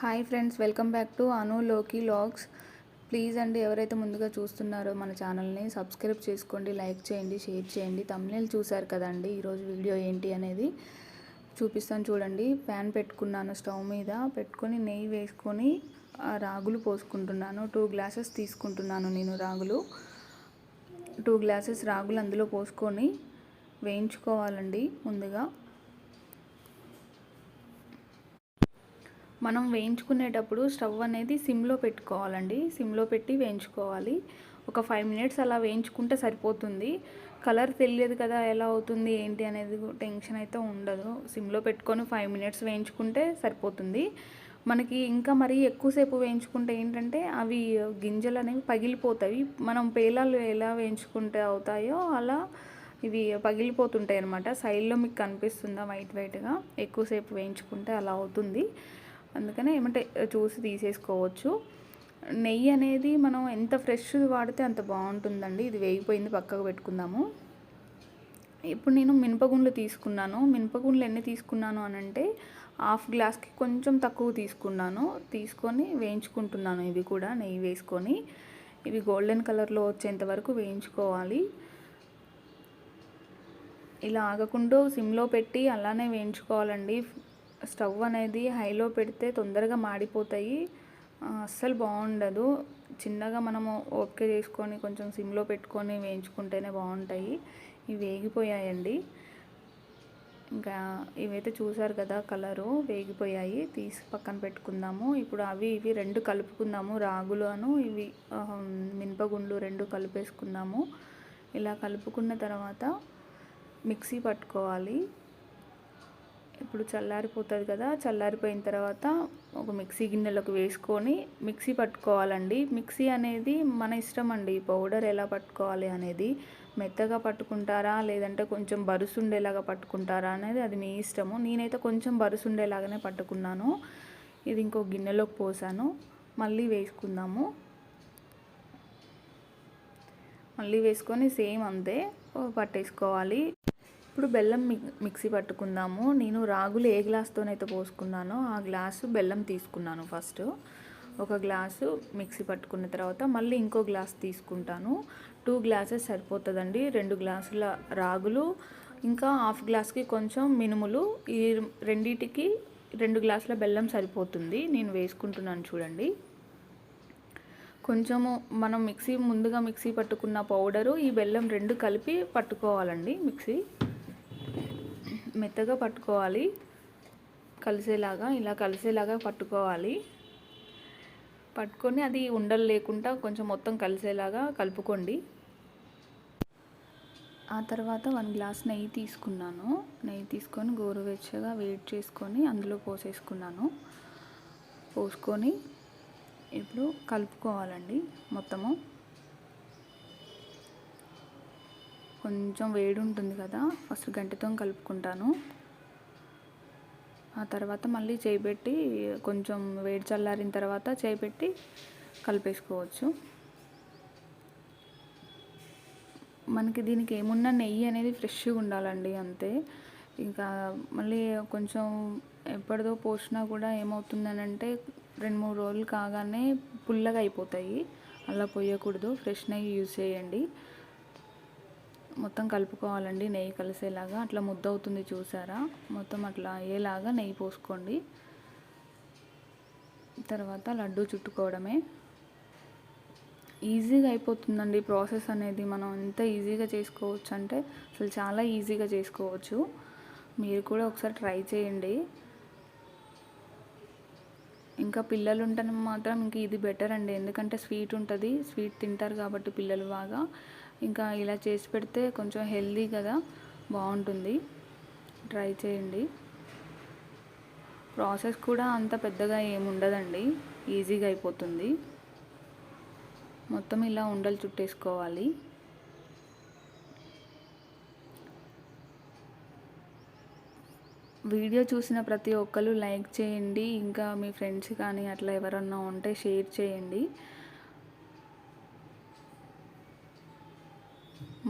Hi friends welcome back to Anu లోకి logs. Please అండి ఎవరైతే ముందుగా చూస్తున్నారో మన ఛానల్ని సబ్స్క్రైబ్ చేసుకోండి లైక్ చేయండి షేర్ చేయండి. తమ్నేల్ చూశారు కదండి ఈరోజు వీడియో ఏంటి అనేది చూపిస్తాను చూడండి. ప్యాన్ పెట్టుకున్నాను స్టవ్ మీద పెట్టుకొని నెయ్యి వేసుకొని రాగులు పోసుకుంటున్నాను. టూ గ్లాసెస్ తీసుకుంటున్నాను నేను రాగులు. టూ గ్లాసెస్ రాగులు అందులో పోసుకొని వేయించుకోవాలండి ముందుగా. మనం వేయించుకునేటప్పుడు స్టవ్ అనేది సిమ్లో పెట్టుకోవాలండి. సిమ్లో పెట్టి వేయించుకోవాలి. ఒక ఫైవ్ మినిట్స్ అలా వేయించుకుంటే సరిపోతుంది. కలర్ తెలియదు కదా ఎలా అవుతుంది ఏంటి అనేది టెన్షన్ అయితే ఉండదు. సిమ్లో పెట్టుకొని ఫైవ్ మినిట్స్ వేయించుకుంటే సరిపోతుంది. మనకి ఇంకా మరీ ఎక్కువసేపు వేయించుకుంటే ఏంటంటే అవి గింజలు అనేవి పగిలిపోతాయి. మనం పేలాలు ఎలా వేయించుకుంటే అవుతాయో అలా ఇవి పగిలిపోతుంటాయి అనమాట సైడ్లో మీకు కనిపిస్తుందా వైట్ వైట్గా? ఎక్కువసేపు వేయించుకుంటే అలా అవుతుంది. అందుకనే ఏమంటే చూసి తీసేసుకోవచ్చు. నెయ్యి అనేది మనం ఎంత ఫ్రెష్ వాడితే అంత బాగుంటుందండి. ఇది వేగిపోయింది పక్కకు పెట్టుకుందాము. ఇప్పుడు నేను మినపగుండ్లు తీసుకున్నాను. మినపగుండ్లు ఎన్ని తీసుకున్నాను అని అంటే హాఫ్ గ్లాస్కి కొంచెం తక్కువ తీసుకున్నాను. తీసుకొని వేయించుకుంటున్నాను ఇవి కూడా నెయ్యి వేసుకొని. ఇవి గోల్డెన్ కలర్లో వచ్చేంత వరకు వేయించుకోవాలి. ఇలా ఆగకుండా సిమ్లో పెట్టి అలానే వేయించుకోవాలండి. స్టవ్ అనేది హైలో పెడితే తొందరగా మాడిపోతాయి. అస్సలు బాగుండదు. చిన్నగా మనము ఓపిక చేసుకొని కొంచెం సిమ్లో పెట్టుకొని వేయించుకుంటేనే బాగుంటాయి. ఇవి వేగిపోయాయండి. ఇంకా ఇవైతే చూసారు కదా కలరు వేగిపోయాయి. తీసి పక్కన పెట్టుకుందాము. ఇప్పుడు అవి ఇవి రెండు కలుపుకుందాము. రాగులు అను ఇవి మినపగుండ్లు రెండు కలిపేసుకుందాము. ఇలా కలుపుకున్న తర్వాత మిక్సీ పట్టుకోవాలి. ఇప్పుడు చల్లారిపోతుంది కదా చల్లారిపోయిన తర్వాత ఒక మిక్సీ గిన్నెలోకి వేసుకొని మిక్సీ పట్టుకోవాలండి. మిక్సీ అనేది మన ఇష్టం అండి. పౌడర్ ఎలా పట్టుకోవాలి అనేది మెత్తగా పట్టుకుంటారా లేదంటే కొంచెం బరుసుండేలాగా పట్టుకుంటారా అనేది అది మీ ఇష్టము. నేనైతే కొంచెం బరుసు ఉండేలాగానే పట్టుకున్నాను. ఇది ఇంకో గిన్నెలోకి పోసాను. మళ్ళీ వేసుకుందాము. మళ్ళీ వేసుకొని సేమ్ అంతే పట్టేసుకోవాలి. ఇప్పుడు బెల్లం మిక్సీ పట్టుకుందాము. నేను రాగులు ఏ గ్లాస్తోనైతే పోసుకున్నానో ఆ గ్లాసు బెల్లం తీసుకున్నాను ఫస్ట్. ఒక గ్లాసు మిక్సీ పట్టుకున్న తర్వాత మళ్ళీ ఇంకో గ్లాస్ తీసుకుంటాను. టూ గ్లాసెస్ సరిపోతుందండి. రెండు గ్లాసుల రాగులు ఇంకా హాఫ్ గ్లాస్కి కొంచెం మినుములు. ఈ రెండిటికి రెండు గ్లాసుల బెల్లం సరిపోతుంది. నేను వేసుకుంటున్నాను చూడండి. కొంచెము మనం మిక్సీ ముందుగా మిక్సీ పట్టుకున్న పౌడరు ఈ బెల్లం రెండు కలిపి పట్టుకోవాలండి మిక్సీ. మెత్తగా పట్టుకోవాలి. కలిసేలాగా ఇలా కలిసేలాగా పట్టుకోవాలి. పట్టుకొని అది ఉండలు లేకుండా కొంచెం మొత్తం కలిసేలాగా కలుపుకోండి. ఆ తర్వాత వన్ గ్లాస్ నెయ్యి తీసుకున్నాను. నెయ్యి తీసుకొని గోరువెచ్చగా వేడి చేసుకొని అందులో పోసేసుకున్నాను. పోసుకొని ఇప్పుడు కలుపుకోవాలండి మొత్తము. కొంచెం వేడి ఉంటుంది కదా ఫస్ట్ గంటతో కలుపుకుంటాను. ఆ తర్వాత మళ్ళీ చేయిబెట్టి కొంచెం వేడి చల్లారిన తర్వాత చేయిబెట్టి కలిపేసుకోవచ్చు. మనకి దీనికి ఏమున్నా నెయ్యి అనేది ఫ్రెష్గా ఉండాలండి అంతే. ఇంకా మళ్ళీ కొంచెం ఎప్పటిదో పోసినా కూడా ఏమవుతుందనంటే రెండు మూడు రోజులు కాగానే పుల్లగా అయిపోతాయి. అలా పోయకూడదు ఫ్రెష్ నెయ్యి యూజ్ చేయండి. మొత్తం కలుపుకోవాలండి నెయ్యి కలిసేలాగా. అట్లా ముద్ద అవుతుంది చూసారా? మొత్తం అట్లా అయ్యేలాగా నెయ్యి పోసుకోండి. తర్వాత లడ్డు చుట్టుకోవడమే. ఈజీగా అయిపోతుందండి ప్రాసెస్ అనేది. మనం ఎంత ఈజీగా చేసుకోవచ్చు అంటే అసలు చాలా ఈజీగా చేసుకోవచ్చు. మీరు కూడా ఒకసారి ట్రై చేయండి. ఇంకా పిల్లలు ఉంటే మాత్రం ఇంక ఇది బెటర్ అండి ఎందుకంటే స్వీట్ ఉంటుంది స్వీట్ తింటారు కాబట్టి పిల్లలు బాగా. ఇంకా ఇలా చేసి పెడితే కొంచెం హెల్దీ కదా బాగుంటుంది. ట్రై చేయండి. ప్రాసెస్ కూడా అంత పెద్దగా ఏముండదండి ఈజీగా అయిపోతుంది. మొత్తం ఇలా ఉండలు చుట్టేసుకోవాలి. వీడియో చూసిన ప్రతి ఒక్కరు లైక్ చేయండి ఇంకా మీ ఫ్రెండ్స్ కానీ అట్లా ఎవరన్నా ఉంటే షేర్ చేయండి.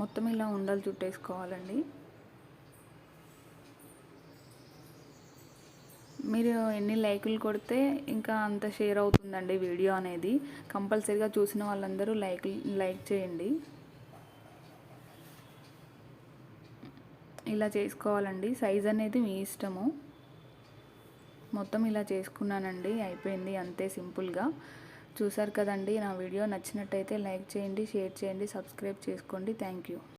మొత్తం ఇలా ఉండలు చుట్టేసుకోవాలండి. మీరు ఎన్ని లైకులు కొడితే ఇంకా అంత షేర్ అవుతుందండి వీడియో అనేది. కంపల్సరీగా చూసిన వాళ్ళందరూ లైక్ లైక్ చేయండి. ఇలా చేసుకోవాలండి. సైజ్ అనేది మీ ఇష్టము. మొత్తం ఇలా చేసుకున్నానండి. అయిపోయింది అంతే సింపుల్గా. చూసారు కదండి. నా వీడియో నచ్చినట్టయితే లైక్ చేయండి షేర్ చేయండి సబ్స్క్రైబ్ చేసుకోండి. Thank you.